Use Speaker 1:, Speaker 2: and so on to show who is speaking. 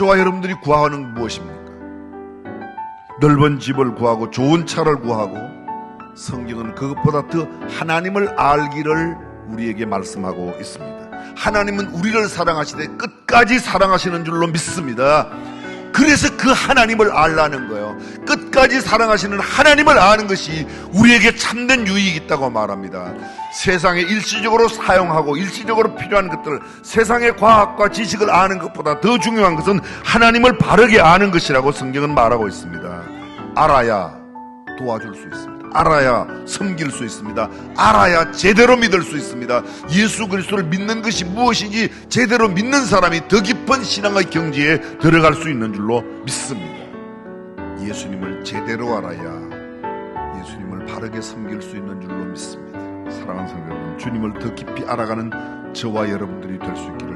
Speaker 1: 저와 여러분들이 구하는 무엇입니까? 넓은 집을 구하고 좋은 차를 구하고 성경은 그것보다 더 하나님을 알기를 우리에게 말씀하고 있습니다. 하나님은 우리를 사랑하시되 끝까지 사랑하시는 줄로 믿습니다. 그래서 그 하나님을 알라는 거예요. 끝까지 사랑하시는 하나님을 아는 것이 우리에게 참된 유익이 있다고 말합니다. 세상에 일시적으로 사용하고 일시적으로 필요한 것들, 세상의 과학과 지식을 아는 것보다 더 중요한 것은 하나님을 바르게 아는 것이라고 성경은 말하고 있습니다. 알아야 도와줄 수 있습니다. 알아야 섬길 수 있습니다. 알아야 제대로 믿을 수 있습니다. 예수 그리스도를 믿는 것이 무엇인지 제대로 믿는 사람이 더 깊은 신앙의 경지에 들어갈 수 있는 줄로 믿습니다. 예수님을 제대로 알아야 예수님을 바르게 섬길 수 있는 줄로 믿습니다. 사랑하는 성도 여러분, 주님을 더 깊이 알아가는 저와 여러분들이 될 수 있기를